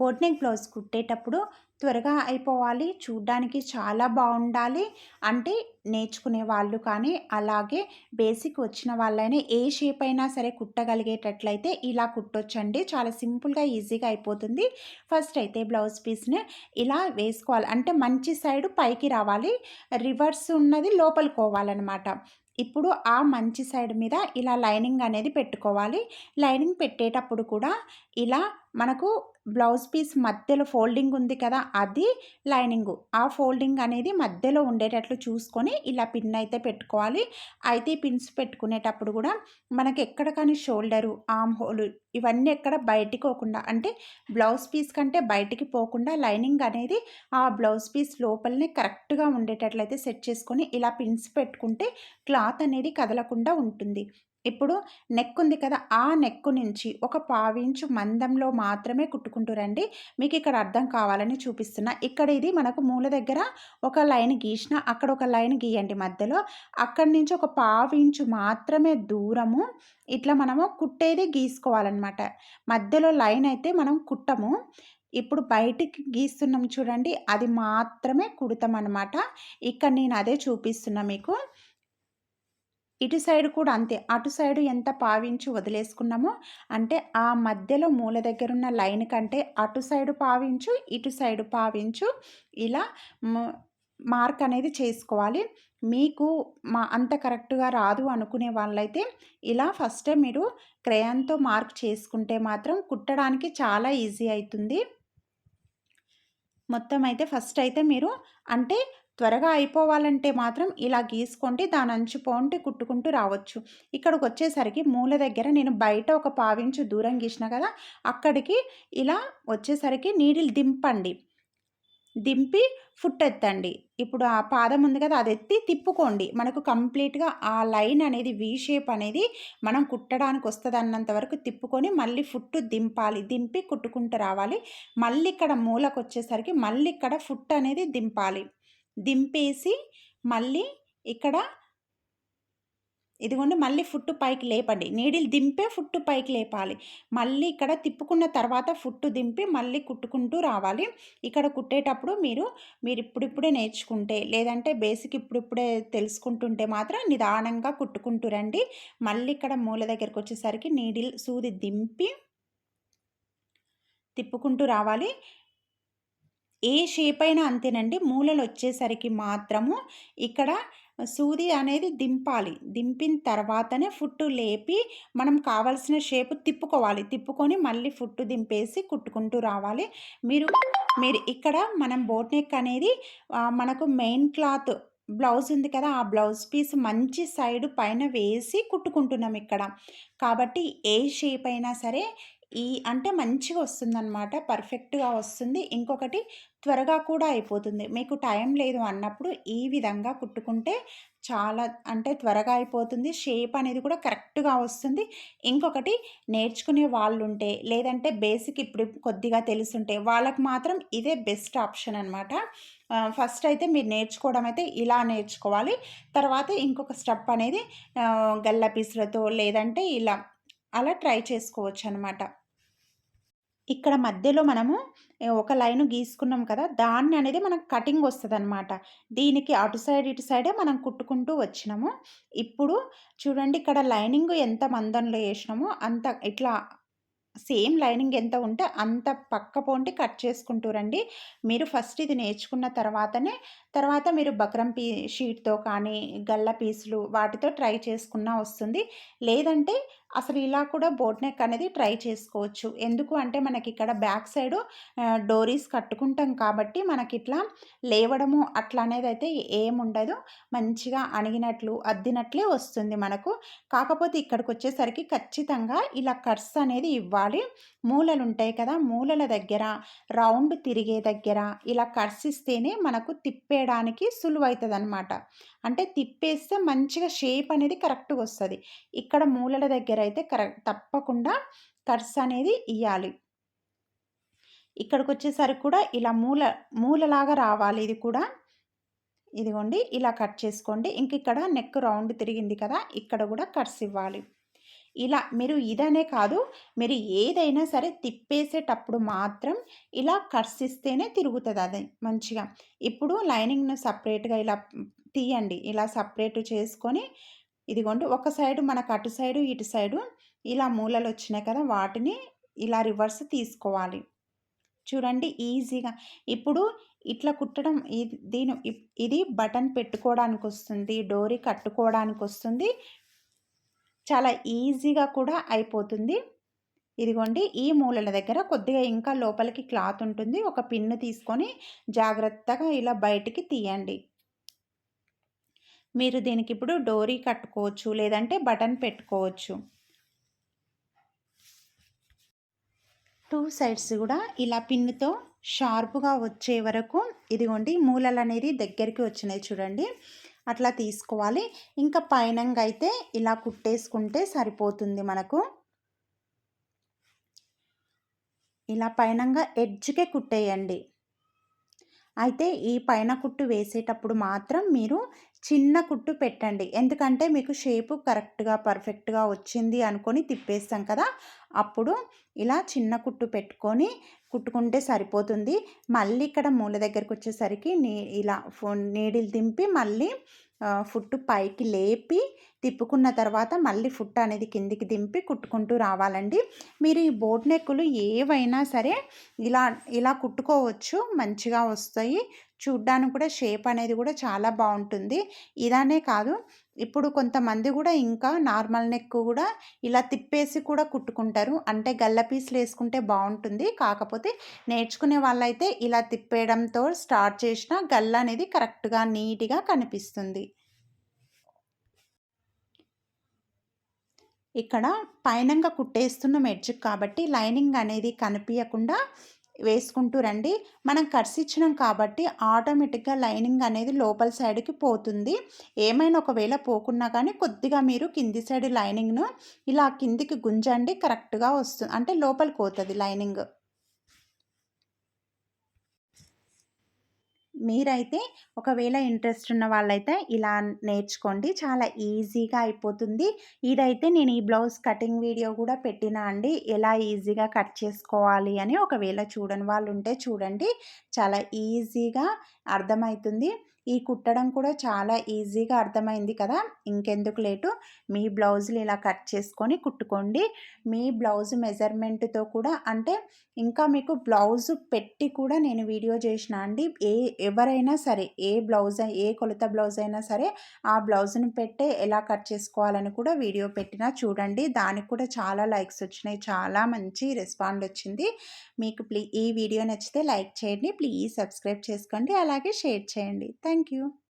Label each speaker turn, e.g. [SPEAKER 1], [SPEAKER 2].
[SPEAKER 1] Boat neck blouse కుట్టేటప్పుడు త్వరగా అయిపోవాలి. చూడ్డానికి చాలా బాగుండాలి. అంటే నేర్చుకునే వాళ్ళు కానీ అలాగే బేసిక్ వచ్చిన వాళ్ళైనా ఏ షేప్ అయినా సరే కుట్టగలిగేటట్లయితే ఇలా కుట్టొచ్చండి. చాలా సింపుల్గా ఈజీగా అయిపోతుంది. ఫస్ట్ అయితే బ్లౌజ్ పీస్ని ఇలా వేసుకోవాలి. అంటే మంచి సైడ్ పైకి రావాలి. రివర్స్ ఉన్నది లోపలికోవాలన్నమాట ఇప్పుడు ఆ మంచి సైడ్ మీద ఇలా లైనింగ్ అనేది పెట్టుకోవాలి. లైనింగ్ పెట్టేటప్పుడు కూడా ఇలా మనకు బ్లౌజ్ పీస్ మధ్యలో ఫోల్డింగ్ ఉంది కదా అది లైనింగ్. ఆ ఫోల్డింగ్ అనేది మధ్యలో ఉండేటట్లు చూసుకొని ఇలా పిన్ అయితే పెట్టుకోవాలి. అయితే పిన్స్ పెట్టుకునేటప్పుడు కూడా మనకి ఎక్కడ కానీ షోల్డరు ఆమ్ హోల్ ఇవన్నీ ఎక్కడ బయటికి పోకుండా అంటే బ్లౌజ్ పీస్ కంటే బయటికి పోకుండా లైనింగ్ అనేది ఆ బ్లౌజ్ పీస్ లోపలనే కరెక్ట్గా ఉండేటట్లయితే సెట్ చేసుకొని ఇలా పిన్స్ పెట్టుకుంటే క్లాత్ అనేది కదలకుండా ఉంటుంది. ఇప్పుడు నెక్ ఉంది కదా ఆ నెక్ నుంచి ఒక పావించు మందంలో మాత్రమే కుట్టుకుంటూ రండి. మీకు ఇక్కడ అర్థం కావాలని చూపిస్తున్నా. ఇక్కడ ఇది మనకు మూల దగ్గర ఒక లైన్ గీసిన అక్కడ ఒక లైన్ గీయండి మధ్యలో. అక్కడి నుంచి ఒక పావించు మాత్రమే దూరము ఇట్లా మనము కుట్టేది గీసుకోవాలన్నమాట. మధ్యలో లైన్ అయితే మనం కుట్టము. ఇప్పుడు బయటికి గీస్తున్నాం చూడండి అది మాత్రమే కుడతాం అనమాట ఇక్కడ నేను అదే చూపిస్తున్నా మీకు. ఇటు సైడ్ కూడా అంతే. అటు సైడ్ ఎంత పావించి వదిలేసుకున్నామో అంటే ఆ మధ్యలో మూల దగ్గర ఉన్న లైన్ కంటే అటు సైడ్ పావించు ఇటు సైడ్ పావించు. ఇలా మార్క్ అనేది చేసుకోవాలి. మీకు మా అంత కరెక్ట్గా రాదు అనుకునే వాళ్ళైతే ఇలా ఫస్ట్ మీరు క్రయాన్తో మార్క్ చేసుకుంటే మాత్రం కుట్టడానికి చాలా ఈజీ అవుతుంది. మొత్తం అయితే ఫస్ట్ అయితే మీరు అంటే త్వరగా అయిపోవాలంటే మాత్రం ఇలా గీసుకోండి దాని అంచు పోంటి కుట్టుకుంటూ రావచ్చు. ఇక్కడికి వచ్చేసరికి మూల దగ్గర నేను బయట ఒక పావించు దూరం గీసిన కదా అక్కడికి ఇలా వచ్చేసరికి నీడిల్ దింపండి. దింపి ఫుట్ ఎత్తండి ఇప్పుడు ఆ పాదం ఉంది కదా అది ఎత్తి తిప్పుకోండి. మనకు కంప్లీట్గా ఆ లైన్ అనేది వీ షేప్ అనేది మనం కుట్టడానికి వస్తుంది అన్నంత వరకు తిప్పుకొని మళ్ళీ ఫుట్ దింపాలి. దింపి కుట్టుకుంటూ రావాలి. మళ్ళీ ఇక్కడ మూలకు వచ్చేసరికి మళ్ళీ ఇక్కడ ఫుట్ అనేది దింపాలి. దింపేసి మళ్ళీ ఇక్కడ ఇదిగోండి మళ్ళీ ఫుట్టు పైకి లేపండి. నీడిల్ దింపే ఫుట్టు పైకి లేపాలి. మళ్ళీ ఇక్కడ తిప్పుకున్న తర్వాత ఫుట్టు దింపి మళ్ళీ కుట్టుకుంటూ రావాలి. ఇక్కడ కుట్టేటప్పుడు మీరు మీరు ఇప్పుడిప్పుడే నేర్చుకుంటే లేదంటే బేసిక్ ఇప్పుడిప్పుడే తెలుసుకుంటుంటే మాత్రం నిదానంగా కుట్టుకుంటూ రండి. మళ్ళీ ఇక్కడ మూల దగ్గరకు వచ్చేసరికి నీడిల్ సూది దింపి తిప్పుకుంటూ రావాలి. ఏ షేప్ అయినా అంతేనండి. మూలలు వచ్చేసరికి మాత్రము ఇక్కడ సూది అనేది దింపాలి. దింపిన తర్వాతనే ఫుట్టు లేపి మనం కావాల్సిన షేప్ తిప్పుకోవాలి. తిప్పుకొని మళ్ళీ ఫుట్టు దింపేసి కుట్టుకుంటూ రావాలి. మీరు మీరు ఇక్కడ మనం బోట్ నెక్ అనేది మనకు మెయిన్ క్లాత్ బ్లౌజ్ ఉంది కదా ఆ బ్లౌజ్ పీస్ మంచి సైడ్ పైన వేసి కుట్టుకుంటున్నాం ఇక్కడ. కాబట్టి ఏ షేప్ అయినా సరే ఈ అంటే మంచిగా వస్తుందన్నమాట పర్ఫెక్ట్గా వస్తుంది. ఇంకొకటి త్వరగా కూడా అయిపోతుంది. మీకు టైం లేదు అన్నప్పుడు ఈ విధంగా కుట్టుకుంటే చాలా అంటే త్వరగా అయిపోతుంది. షేప్ అనేది కూడా కరెక్ట్గా వస్తుంది. ఇంకొకటి నేర్చుకునే వాళ్ళు ఉంటే లేదంటే బేసిక్ ఇప్పుడు కొద్దిగా తెలుసుంటే వాళ్ళకి మాత్రం ఇదే బెస్ట్ ఆప్షన్ అనమాట ఫస్ట్ అయితే మీరు నేర్చుకోవడం అయితే ఇలా నేర్చుకోవాలి. తర్వాత ఇంకొక స్టెప్ అనేది గల్ల పీసులతో లేదంటే ఇలా అలా ట్రై చేసుకోవచ్చు అనమాట ఇక్కడ మధ్యలో మనము ఒక లైను గీసుకున్నాం కదా దాన్ని అనేది మనకు కటింగ్ వస్తుంది అనమాట దీనికి అటు సైడ్ ఇటు సైడే మనం కుట్టుకుంటూ వచ్చినాము. ఇప్పుడు చూడండి ఇక్కడ లైనింగ్ ఎంత మందంలో వేసినామో అంత ఇట్లా సేమ్ లైనింగ్ ఎంత ఉంటే అంత పక్క పోంటి కట్ చేసుకుంటూ రండి. మీరు ఫస్ట్ ఇది నేర్చుకున్న తర్వాతనే తర్వాత మీరు బక్రం పీ షీట్తో కానీ గల్ల పీసులు వాటితో ట్రై చేసుకున్నా వస్తుంది. లేదంటే అసలు ఇలా కూడా బోట్ నెక్ అనేది ట్రై చేసుకోవచ్చు. ఎందుకు అంటే మనకి ఇక్కడ బ్యాక్ సైడు డోరీస్ కట్టుకుంటాం కాబట్టి మనకి ఇట్లా లేవడము అట్లా అనేది అయితే ఏముండదు. మంచిగా అణిగినట్లు అద్దినట్లే వస్తుంది మనకు. కాకపోతే ఇక్కడికి వచ్చేసరికి ఖచ్చితంగా ఇలా కర్స్ అనేది ఇవ్వాలి. మూలలు ఉంటాయి కదా మూలల దగ్గర రౌండ్ తిరిగే దగ్గర ఇలా కర్స్ ఇస్తేనే మనకు తిప్పేయడానికి సులువవుతుంది అనమాట అంటే తిప్పేస్తే మంచిగా షేప్ అనేది కరెక్ట్గా వస్తుంది. ఇక్కడ మూలల దగ్గర అయితే కరెక్ట్ తప్పకుండా కట్స్ అనేది ఇవ్వాలి ఇక్కడికి వచ్చేసరికి కూడా ఇలా మూల మూలలాగా రావాలి ఇది కూడా. ఇదిగోండి ఇలా కట్ చేసుకోండి. ఇంక ఇక్కడ నెక్ రౌండ్ తిరిగింది కదా ఇక్కడ కూడా కట్స్ ఇవ్వాలి. ఇలా మీరు ఇదనే కాదు మీరు ఏదైనా సరే తిప్పేసేటప్పుడు మాత్రం ఇలా కట్స్ ఇస్తేనే తిరుగుతుంది అది మంచిగా. ఇప్పుడు లైనింగ్ను సపరేట్గా ఇలా తీయండి. ఇలా సపరేట్ చేసుకొని ఇదిగోండి ఒక సైడు మనకు అటు సైడు ఇటు సైడు ఇలా మూలలు వచ్చినాయి కదా వాటిని ఇలా రివర్స్ తీసుకోవాలి. చూడండి ఈజీగా. ఇప్పుడు ఇట్లా కుట్టడం ఇది దీని ఇది బటన్ పెట్టుకోవడానికి వస్తుంది డోరీ కట్టుకోవడానికి వస్తుంది. చాలా ఈజీగా కూడా అయిపోతుంది. ఇదిగోండి ఈ మూలల దగ్గర కొద్దిగా ఇంకా లోపలికి క్లాత్ ఉంటుంది. ఒక పిన్ను తీసుకొని జాగ్రత్తగా ఇలా బయటికి తీయండి. మీరు దీనికి ఇప్పుడు డోరీ కట్టుకోవచ్చు లేదంటే బటన్ పెట్టుకోవచ్చు. టూ సైడ్స్ కూడా ఇలా పిన్నుతో షార్ప్గా వచ్చే వరకు ఇదిగోండి మూలలు అనేది దగ్గరికి వచ్చినాయి చూడండి. అట్లా తీసుకోవాలి. ఇంకా పైనంగా అయితే ఇలా కుట్టేసుకుంటే సరిపోతుంది మనకు. ఇలా పైనంగా ఎడ్జ్కే కుట్టేయండి. అయితే ఈ పైన కుట్టు వేసేటప్పుడు మాత్రం మీరు చిన్న కుట్టు పెట్టండి. ఎందుకంటే మీకు షేపు కరెక్ట్గా పర్ఫెక్ట్గా వచ్చింది అనుకొని తిప్పేస్తాం కదా! అప్పుడు ఇలా చిన్న కుట్టు పెట్టుకొని కుట్టుకుంటే సరిపోతుంది. మళ్ళీ ఇక్కడ మూల దగ్గరికి వచ్చేసరికి నీ ఇలా ఫోన్ నీడిల్ దింపి మళ్ళీ ఫుట్ పైకి లేపి తిప్పుకున్న తర్వాత మళ్ళీ ఫుట్ అనేది కిందికి దింపి కుట్టుకుంటూ రావాలండి. మీరు ఈ బోట్ నెక్కులు ఏవైనా సరే ఇలా ఇలా కుట్టుకోవచ్చు మంచిగా వస్తాయి. చూడ్డానికి కూడా షేప్ అనేది కూడా చాలా బాగుంటుంది. ఇదానే కాదు ఇప్పుడు కొంతమంది కూడా ఇంకా నార్మల్ నెక్ కూడా ఇలా తిప్పేసి కూడా కుట్టుకుంటారు. అంటే గల్ల పీసులు వేసుకుంటే బాగుంటుంది. కాకపోతే నేర్చుకునే వాళ్ళైతే ఇలా తిప్పేయడంతో స్టార్ట్ చేసిన గల్ల అనేది కరెక్ట్గా నీట్గా కనిపిస్తుంది. ఇక్కడ పైనంగా కుట్టేస్తున్న మెడ్జిక్ కాబట్టి లైనింగ్ అనేది కనిపించకుండా వేసుకుంటూ రండి. మనం కట్స్ ఇచ్చినాం కాబట్టి ఆటోమేటిక్గా లైనింగ్ అనేది లోపల సైడ్కి పోతుంది. ఏమైనా ఒకవేళ పోకున్నా కానీ కొద్దిగా మీరు కింది సైడ్ లైనింగ్ను ఇలా కిందికి గుంజండి కరెక్ట్గా వస్తుంది అంటే లోపలికి పోతుంది లైనింగ్. మీరైతే ఒకవేళ ఇంట్రెస్ట్ ఉన్న వాళ్ళైతే ఇలా నేర్చుకోండి. చాలా ఈజీగా అయిపోతుంది. ఇదైతే నేను ఈ బ్లౌజ్ కటింగ్ వీడియో కూడా పెట్టినా అండి. ఎలా ఈజీగా కట్ చేసుకోవాలి అని ఒకవేళ చూడని వాళ్ళు ఉంటే చూడండి. చాలా ఈజీగా అర్థమవుతుంది. ఈ కుట్టడం కూడా చాలా ఈజీగా అర్థమైంది కదా! ఇంకెందుకు లేటు? మీ బ్లౌజులు ఇలా కట్ చేసుకొని కుట్టుకోండి. మీ బ్లౌజ్ మెజర్మెంట్తో కూడా అంటే ఇంకా మీకు బ్లౌజ్ పెట్టి కూడా నేను వీడియో చేసిన అండి. ఏ ఎవరైనా సరే ఏ బ్లౌజ్ ఏ కొలత బ్లౌజ్ అయినా సరే ఆ బ్లౌజ్ని పెట్టే ఎలా కట్ చేసుకోవాలని కూడా వీడియో పెట్టినా చూడండి. దానికి కూడా చాలా లైక్స్ వచ్చినాయి. చాలా మంచి రెస్పాండ్ వచ్చింది. మీకు ప్లీ ఈ వీడియో నచ్చితే లైక్ చేయండి. ప్లీజ్ సబ్స్క్రైబ్ చేసుకోండి. అలాగే షేర్ చేయండి. Thank Thank you.